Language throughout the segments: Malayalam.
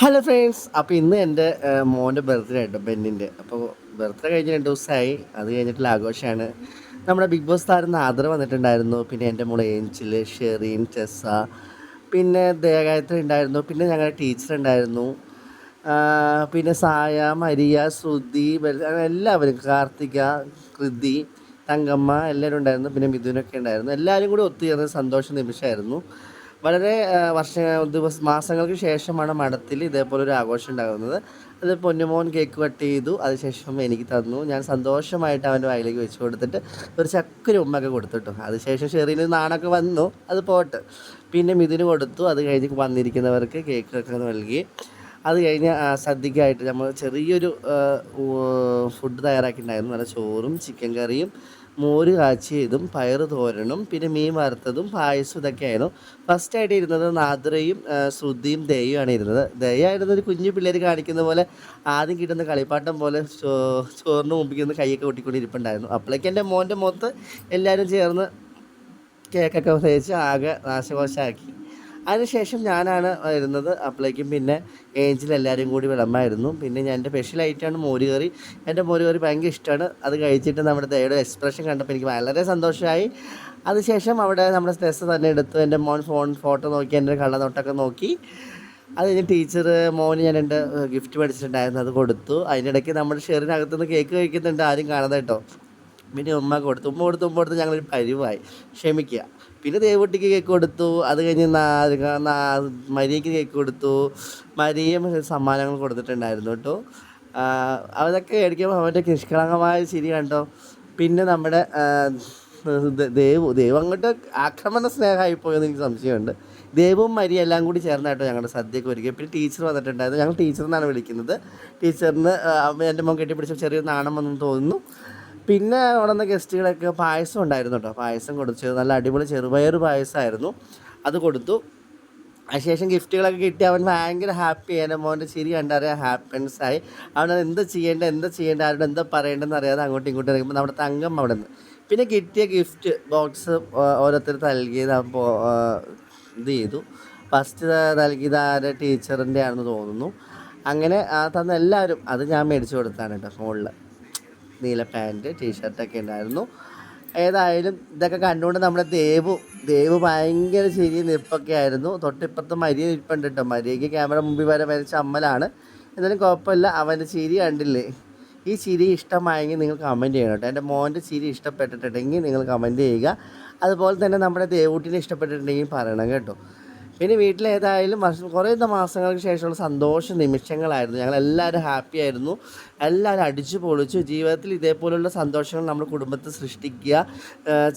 ഹലോ ഫ്രണ്ട്സ് അപ്പോൾ ഇന്ന് എന്റെ മോന്റെ ബർത്ത്ഡേ ആയിട്ടോ ബെന്നിന്റെ. അപ്പോൾ ബർത്ത്ഡേ കഴിഞ്ഞ് രണ്ട് ദിവസമായി. അത് കഴിഞ്ഞിട്ടുള്ള ആഘോഷമാണ്. നമ്മുടെ ബിഗ് ബോസ് താരം ആദർ വന്നിട്ടുണ്ടായിരുന്നു. പിന്നെ എന്റെ മോൾ ഏഞ്ചിൽ ഷെറീൻ ടെസ്സ പിന്നെ ദേഗായത്രി ഉണ്ടായിരുന്നു. പിന്നെ ഞങ്ങളുടെ ടീച്ചർ ഉണ്ടായിരുന്നു. പിന്നെ സായ മരിയ ശ്രുതി എല്ലാവരും കാർത്തിക കൃതി തങ്കമ്മ എല്ലാവരും ഉണ്ടായിരുന്നു. പിന്നെ മിഥുനൊക്കെ ഉണ്ടായിരുന്നു. എല്ലാവരും കൂടി ഒത്തുചേർന്ന സന്തോഷ നിമിഷമായിരുന്നു. വളരെ വർഷ ദിവസ മാസങ്ങൾക്ക് ശേഷമാണ് മഠത്തിൽ ഇതേപോലെ ഒരു ആഘോഷം ഉണ്ടാകുന്നത്. അത് പൊന്നുമോൻ കേക്ക് കട്ട് ചെയ്തു. അതിനുശേഷം എനിക്ക് തന്നു. ഞാൻ സന്തോഷമായിട്ട് അവന്റെ വായിലേക്ക് വെച്ച് കൊടുത്തിട്ട് ഒരു ചക്കൊരു ഉമ്മയൊക്കെ കൊടുത്തിട്ടു. അതിനുശേഷം ഷെറിന് നാണൊക്കെ വന്നു. അത് പോട്ട്. പിന്നെ മിഥുന് കൊടുത്തു. അത് കഴിഞ്ഞ് വന്നിരിക്കുന്നവർക്ക് കേക്കൊക്കെ നൽകി. അത് കഴിഞ്ഞ് സദ്യക്കായിട്ട് നമ്മൾ ചെറിയൊരു ഫുഡ് തയ്യാറാക്കിയിട്ടുണ്ടായിരുന്നു. നല്ല ചോറും ചിക്കൻ കറിയും മോര് കാച്ചിയതും പയർ തോരനും പിന്നെ മീൻ വറുത്തതും പായസം ഫസ്റ്റ് ആയിട്ട് ഇരുന്നത് നാദ്രയും ശ്രുതിയും ദയുമാണ് ഇരുന്നത്. ദയായിരുന്നത് ഒരു കുഞ്ഞു പിള്ളേർ കാണിക്കുന്ന പോലെ ആദ്യം കിട്ടുന്ന കളിപ്പാട്ടം പോലെ ചോറിന് മുമ്പിൽ നിന്ന് കൈയൊക്കെ ഒട്ടിക്കൊണ്ട് ഇരിപ്പുണ്ടായിരുന്നു അപ്പോഴേക്കും എന്റെ മോന്റെ മുഖത്ത് എല്ലാവരും ചേർന്ന് കേക്കൊക്കെ തേച്ച് ആകെ നാശകോശമാക്കി അതിനുശേഷം ഞാനാണ് വരുന്നത്. അപ്പോഴേക്കും പിന്നെ ഏഞ്ചിൽ എല്ലാവരും കൂടി വിളമ്പായിരുന്നു. പിന്നെ ഞാൻ എന്റെ സ്പെഷ്യൽ ഐറ്റമാണ് മോര് കറി. എന്റെ മോര് കറി ഭയങ്കര ഇഷ്ടമാണ് അത് കഴിച്ചിട്ട് നമ്മുടെ ദയുടെ എക്സ്പ്രഷൻ കണ്ടപ്പോൾ എനിക്ക് വളരെ സന്തോഷമായി. അതിനുശേഷം അവിടെ നമ്മുടെ സ്ട്രെസ് തന്നെ എടുത്തു എന്റെ മോൻ ഫോൺ ഫോട്ടോ നോക്കി എന്റെ കള്ളനോട്ടൊക്കെ നോക്കി. അത് കഴിഞ്ഞ് ടീച്ചർ മോന് ഞാൻ എന്റെ ഗിഫ്റ്റ് മേടിച്ചിട്ടുണ്ടായിരുന്നു. അത് കൊടുത്തു. അതിനിടയ്ക്ക് നമ്മുടെ ഷെറിനകത്തുനിന്ന് കേക്ക് കഴിക്കുന്നുണ്ട്. ആരും കാണാതെ കേട്ടോ. പിന്നെ ഉമ്മ കൊടുത്തു. ഉമ്മ കൊടുത്തു ഉമ്മ കൊടുത്ത് ഞങ്ങളൊരു പരിവായി. ക്ഷമിക്കുക. പിന്നെ ദേവട്ടിക്ക് കേക്ക് കൊടുത്തു. അത് കഴിഞ്ഞ് മരിയയ്ക്ക് കേക്ക് കൊടുത്തു. മരിയും സമ്മാനങ്ങൾ കൊടുത്തിട്ടുണ്ടായിരുന്നു കേട്ടോ. അതൊക്കെ മേടിക്കുമ്പോൾ അവന്റെ നിഷ്കളങ്കമായ ചിരി കണ്ടോ? പിന്നെ നമ്മുടെ ദേവു ദേവ് അങ്ങോട്ട് ആക്രമണ സ്നേഹമായി പോയെന്ന് എനിക്ക് സംശയമുണ്ട്. ദേവും മരി എല്ലാം കൂടി ചേർന്നായിട്ടോ ഞങ്ങളുടെ സദ്യക്ക് ഒരുക്കുക പിന്നെ ടീച്ചർ വന്നിട്ടുണ്ടായിരുന്നു. ഞങ്ങൾ ടീച്ചർ എന്നാണ് വിളിക്കുന്നത്. ടീച്ചറിന് എന്റെ മോൻ കെട്ടിപ്പിടിച്ച ചെറിയൊരു നാണം വന്നെന്ന് തോന്നുന്നു. പിന്നെ അവിടെ നിന്ന് ഗസ്റ്റുകളൊക്കെ പായസം ഉണ്ടായിരുന്നു കേട്ടോ. പായസം കൊടുത്തു. നല്ല അടിപൊളി ചെറുപയർ പായസമായിരുന്നു. അത് കൊടുത്തു. അതിനുശേഷം ഗിഫ്റ്റുകളൊക്കെ കിട്ടി. അവൻ ഭയങ്കര ഹാപ്പി ആയിരുന്നു മോന്റെ ചിരി കണ്ടറിയാൻ ഹാപ്പിനെസ് ആയി. അവൻ എന്താ ചെയ്യേണ്ടത്? എന്താ ചെയ്യേണ്ടത്? ആരോട് എന്താ പറയേണ്ടതെന്ന് അറിയാതെ അങ്ങോട്ടും ഇങ്ങോട്ടും നമ്മുടെ തങ്കം അവിടെ നിന്ന്. പിന്നെ കിട്ടിയ ഗിഫ്റ്റ് ബോക്സ് ഓരോരുത്തർ നൽകിയത് ഇത് ചെയ്തു. ഫസ്റ്റ് നൽകിയത് ആരെ ടീച്ചറിന്റെ ആണെന്ന് തോന്നുന്നു. അങ്ങനെ തന്ന എല്ലാവരും അത് ഞാൻ മേടിച്ചു കൊടുത്താണ് കേട്ടോ ഫോണിൽ നീല പാന്റ് ടീഷർട്ടൊക്കെ ഉണ്ടായിരുന്നു. ഏതായാലും ഇതൊക്കെ കണ്ടുകൊണ്ട് നമ്മുടെ ദേവു ദേവ് ഭയങ്കര ശരി നിൽപ്പൊക്കെ ആയിരുന്നു. തൊട്ടിപ്പുറത്ത് മരിയ നിൽപ്പുണ്ട് കേട്ടോ മരിയയ്ക്ക് ക്യാമറ മുമ്പിൽ വരെ വരച്ച അമ്മലാണ്. എന്നാലും കുഴപ്പമില്ല അവന്റെ ചിരി കണ്ടില്ലേ? ഈ ചിരി ഇഷ്ടമായെങ്കിൽ നിങ്ങൾ കമന്റ് ചെയ്യണം കേട്ടോ എന്റെ മോന്റെ ചിരി ഇഷ്ടപ്പെട്ടിട്ടുണ്ടെങ്കിൽ നിങ്ങൾ കമന്റ് ചെയ്യുക. അതുപോലെ തന്നെ നമ്മുടെ ദേവൂട്ടിനെ ഇഷ്ടപ്പെട്ടിട്ടുണ്ടെങ്കിൽ പറയണം കേട്ടോ. പിന്നെ വീട്ടിലേതായാലും വർഷം കുറേ മാസങ്ങൾക്ക് ശേഷമുള്ള സന്തോഷ നിമിഷങ്ങളായിരുന്നു. ഞങ്ങൾ എല്ലാവരും ഹാപ്പി ആയിരുന്നു. എല്ലാവരും അടിച്ചു പൊളിച്ചു. ജീവിതത്തിൽ ഇതേപോലുള്ള സന്തോഷങ്ങൾ നമ്മുടെ കുടുംബത്തിൽ സൃഷ്ടിക്കുക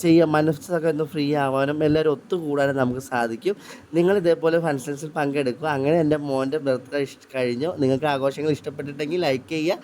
ചെയ്യുക മനസ്സൊക്കെ ഒന്ന് ഫ്രീ ആവാനും എല്ലാവരും ഒത്തുകൂടാനും നമുക്ക് സാധിക്കും. നിങ്ങൾ ഇതേപോലെ ഫങ്ഷൻസിൽ പങ്കെടുക്കുക. അങ്ങനെ എന്റെ മോന്റെ ബർത്ത്ഡേ കഴിഞ്ഞു. നിങ്ങൾക്ക് ആഘോഷങ്ങൾ ഇഷ്ടപ്പെട്ടിട്ടുണ്ടെങ്കിൽ ലൈക്ക് ചെയ്യുക.